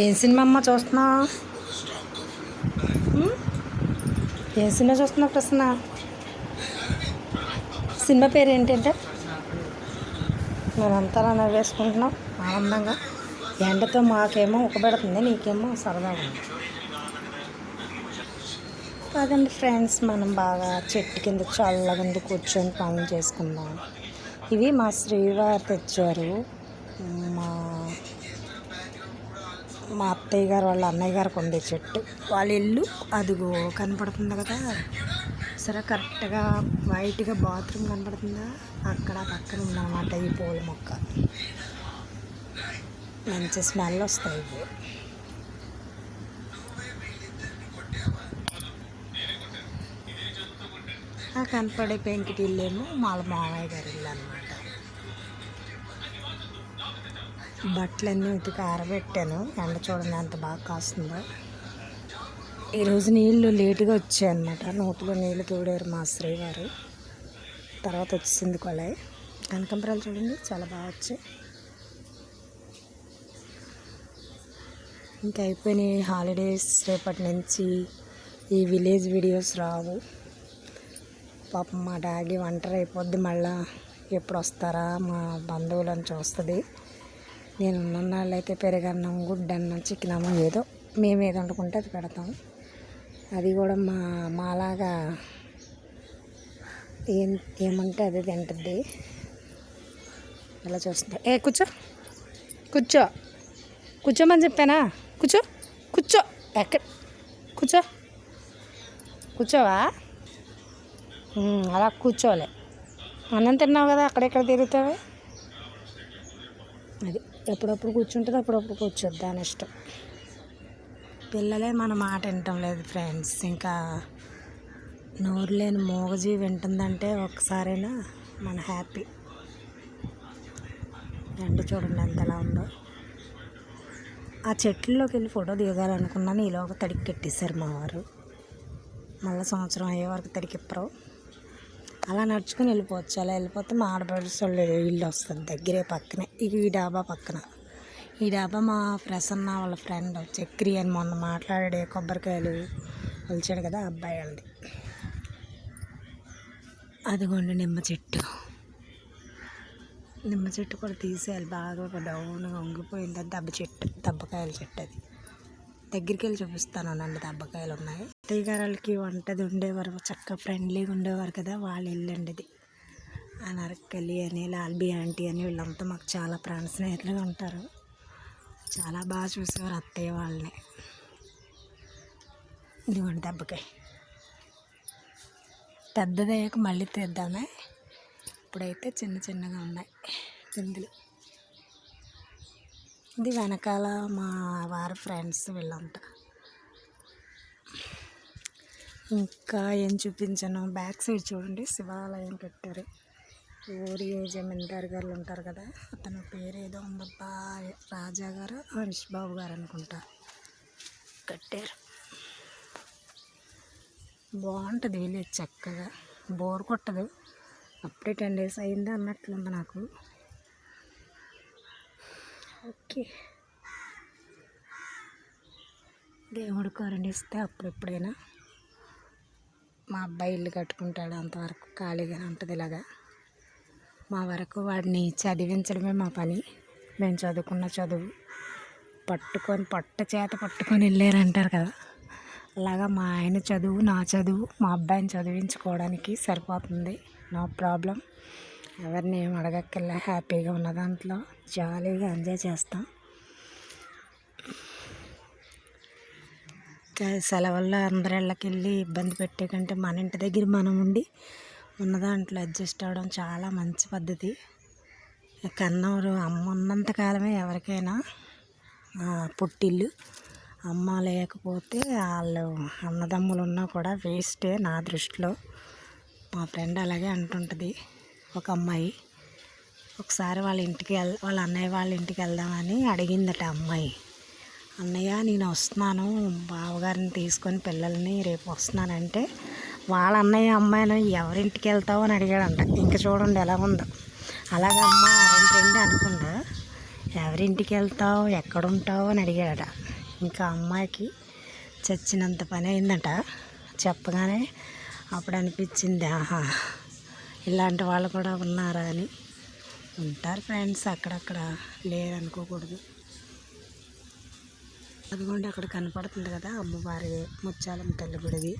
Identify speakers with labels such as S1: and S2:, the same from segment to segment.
S1: ఏం సినిమా అమ్మ చూస్తున్నావు ఉమ్? ఏం సినిమా చూస్తున్నావు ప్రసన్న? సినిమా పేరు ఏంటంటే? మేమంతా నవ్వేసుకుంటున్నాం ఆనందంగా. ఎండతో మాకేమో ఉక్కబెడుతుంది నీకేమో సరదాగా ఉంది. కాదండి ఫ్రెండ్స్ మనం బాగా చెట్టు కింద చల్లగా ఉంది కూర్చొని పనులు చేసుకుందాం. ఇవి మా శ్రీవారు తెచ్చారు. మా మా అత్తయ్య గారు వాళ్ళ అన్నయ్య గారికి ఉండే చెట్టు. వాళ్ళ ఇల్లు అదిగో కనపడుతుంది కదా? సరే కరెక్ట్గా వైట్గా బాత్రూమ్ కనపడుతుందా? అక్కడ పక్కన ఉందన్నమాట ఈ పూల మొక్క. మంచి స్మెల్ వస్తాయి ఇవి. కనపడే పెంకిటి ఇల్లేమో వాళ్ళ మామయ్య గారి ఇల్లు అనమాట బట్టలన్నీ ఉతికి ఆరబెట్టాను. ఎండ చూడండి ఎంత బాగా కాస్తుందో. ఈరోజు నీళ్ళు లేటుగా వచ్చాయి అనమాట నీళ్ళు తోడారు మా శ్రీవారు తర్వాత వచ్చింది కొలాయి కనకంబరాలు చూడండి చాలా బాగా వచ్చాయి. ఇంకా అయిపోయినాయి హాలిడేస్. రేపటి నుంచి ఈ విలేజ్ వీడియోస్ రావు. పాపం మా డాడీ ఒంటరి అయిపోద్ది మళ్ళా ఎప్పుడు వస్తారా మా బంధువులను చూస్తుంది. నేను ఉన్ననాళ్ళు అయితే పెరుగన్నం గుడ్డన్నం చికెన్ ఏదో మేము ఏది వండుకుంటే అది పెడతాం. అది కూడా మా మాలాగా ఏం ఏమంటే అది తింటుంది. ఇలా చూస్తుంది ఏ కూర్చో. కూర్చో. కూర్చోమని చెప్పానా? కూర్చో. కూర్చో. ఎక్కడ కూర్చో. కూర్చోవా? అలా కూర్చోలే అన్నం తిన్నావు కదా అక్కడెక్కడ తిరుగుతావే? అది. ఎప్పుడప్పుడు కూర్చుంటుంది అప్పుడప్పుడు కూర్చోద్ది దాని ఇష్టం. పిల్లలే మన మాట వినటం లేదు ఫ్రెండ్స్. ఇంకా నోరు లేని మోగజీ వింటుందంటే ఒక్కసారైనా మన హ్యాపీ. ఎండ చూడండి ఎంతలా ఉందో. ఆ చెట్లలోకి వెళ్ళి ఫోటో దిగాలనుకున్నాను. ఈలోగా తడికి కట్టేశారు మా వారు. మళ్ళీ సంవత్సరం అయ్యే వరకు తడికిప్పరు అలా నడుచుకుని వెళ్ళిపోవచ్చు. అలా వెళ్ళిపోతే మా ఆడపడుచు ఇల్లు వస్తుంది దగ్గరే పక్కనే. ఈ డాబా పక్కన. ఈ డాబా మా ప్రసన్న వాళ్ళ ఫ్రెండ్ చక్రి అని మొన్న మాట్లాడే కొబ్బరికాయలు వచ్చాడు కదా అబ్బాయి వాళ్ళది. అదిగోండి నిమ్మ చెట్టు. నిమ్మ చెట్టు కూడా తీసేయాలి. బాగా ఒక డౌన్గా వంగిపోయింది. అది దెబ్బ చెట్టు దెబ్బకాయల చెట్టు అది. దగ్గరికి వెళ్ళి చూపిస్తాను నండి దెబ్బకాయలు ఉన్నాయి. అత్తయ్య గారికి వంటది ఉండేవారు చక్కగా ఫ్రెండ్లీగా ఉండేవారు కదా వాళ్ళ ఇల్లు ఇది ఆ అని లాల్బీ ఆంటీ అని వీళ్ళంతా మాకు చాలా ప్రాణ స్నేహితులుగా ఉంటారు. చాలా బాగా చూసేవారు అత్తయ్య వాళ్ళని. ఇదిగోండి దెబ్బకాయ. పెద్దదయ్యాక మళ్ళీ తీద్దామే. ఇప్పుడైతే చిన్న చిన్నగా ఉన్నాయి పిందులు. ఇది వెనకాల మా వారి ఫ్రెండ్స్ వీళ్ళంతా. ఇంకా ఏం చూపించను. బ్యాక్ సైడ్ చూడండి. శివాలయం కట్టారు. ఊరి జమీందార్ గారు ఉంటారు కదా. అతని పేరు ఏదో ఉందబ్బా రాజా గారు హరీష్ బాబు గారు అనుకుంటా. కట్టారు. బాగుంటుంది విలేజ్ చక్కగా. బోర్ కొట్టదు. అప్పుడే టెన్ డేస్ అయింది అన్నట్లుంది నాకు. ఓకే. దేవుడు కరుణిస్తే అప్పుడెప్పుడైనా మా అబ్బాయి ఇల్లు కట్టుకుంటాడు అంతవరకు ఖాళీగానే ఉంటుంది ఇలాగా. మా వరకు వాడిని చదివించడమే మా పని. మేము చదువుకున్న చదువు. పట్టుకొని పట్ట చేత పట్టుకొని వెళ్ళారంటారు కదా. అలాగా మా ఆయన చదువు నా చదువు మా అబ్బాయిని చదివించుకోవడానికి సరిపోతుంది. No problem. ఎవరిని ఏం అడగక్కర్లే. హ్యాపీగా ఉన్న దాంట్లో. జాలీగా ఎంజాయ్ చేస్తాం. సెలవుల్లో అందరి ఇళ్ళకి వెళ్ళి ఇబ్బంది పెట్టే కంటే మన ఇంటి దగ్గర మనం ఉండి ఉన్న దాంట్లో అడ్జస్ట్ అవ్వడం చాలా మంచి పద్ధతి. కన్నవరు అమ్మ ఉన్నంత కాలమే ఎవరికైనా పుట్టిల్లు. అమ్మ లేకపోతే వాళ్ళు అన్నదమ్ములు ఉన్నా కూడా వేస్టే నా దృష్టిలో. మా ఫ్రెండ్ అలాగే అంటుంటుంది. ఒక అమ్మాయి ఒకసారి వాళ్ళ ఇంటికి వెళ్ వాళ్ళ అన్నయ్య వాళ్ళ ఇంటికి వెళ్దామని అడిగిందట అమ్మాయి. అన్నయ్య నేను వస్తున్నాను. బావగారిని తీసుకొని పిల్లల్ని రేపు వస్తున్నానంటే వాళ్ళ అన్నయ్య అమ్మాయిని ఎవరింటికి వెళ్తావు అని అడిగాడంట. ఇంకా చూడండి ఎలా ఉందో. అలాగే అమ్మ రెండు రెండు అనుకుందా ఎవరింటికి వెళ్తావు ఎక్కడుంటావు అని అడిగాడట. ఇంకా అమ్మాయికి చచ్చినంత పని అయిందట. చెప్పగానే అప్పుడు అనిపించింది ఆహా ఇలాంటి వాళ్ళు కూడా ఉన్నారా అని. ఉంటారు ఫ్రెండ్స్ అక్కడక్కడ లేరనుకోకూడదు. అదిగోండి అక్కడ కనపడుతుంది కదా అమ్మవారి ముత్యాలం తల్లి గుడివి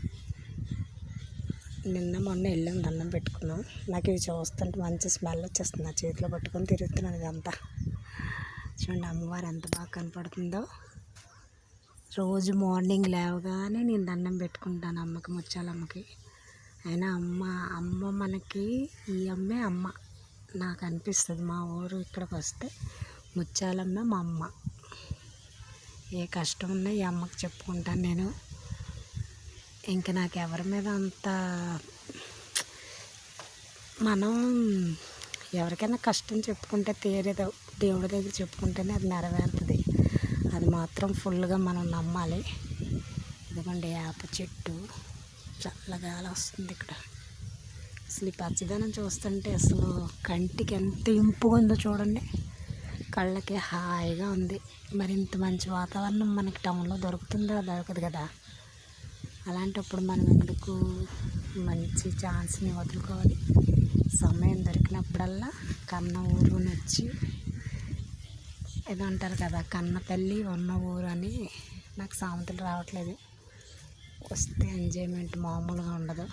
S1: నిన్న మొన్న వెళ్ళాం దండం పెట్టుకున్నాం. నాకు ఇవి చూస్తుంటే మంచి స్మెల్ వచ్చేస్తుంది నా చేతిలో పట్టుకొని తిరుగుతున్నాను ఇదంతా. చూడండి అమ్మవారు ఎంత బాగా కనపడుతుందో. రోజు మార్నింగ్ లేవగానే నేను దండం పెట్టుకుంటాను అమ్మకి ముత్యాలమ్మకి. అయినా అమ్మ అమ్మ మనకి ఈ అమ్మే అమ్మ. నాకు అనిపిస్తుంది మా ఊరు ఇక్కడికి వస్తే ముత్యాలమ్మ మా అమ్మ. ఏ కష్టం ఉన్నా ఈ అమ్మకి చెప్పుకుంటాను నేను. ఇంకా నాకు ఎవరి మీద అంత మనం ఎవరికైనా కష్టం చెప్పుకుంటే తీరేదో దేవుడి దగ్గర చెప్పుకుంటేనే అది నెరవేరుతుంది. అది మాత్రం ఫుల్గా మనం నమ్మాలి. ఎందుకంటే వేప చెట్టు చల్లగాలి వస్తుంది ఇక్కడ. అసలు ఈ పచ్చదనం చూస్తుంటే అసలు కంటికి ఎంత ఇంపుగా ఉందో చూడండి. కళ్ళకి హాయిగా ఉంది. మరి ఇంత మంచి వాతావరణం మనకి టౌన్లో దొరుకుతుందా? దొరకదు కదా. అలాంటప్పుడు మనం ఎందుకు మంచి ఛాన్స్ని వదులుకోవాలి? సమయం దొరికినప్పుడల్లా కన్న ఊరు నచ్చి ఏదో అంటారు కదా కన్న తల్లి ఉన్న ఊరు అని నాకు సామెతలు రావట్లేదు. వస్తే ఎంజాయ్మెంట్ మామూలుగా ఉండదు.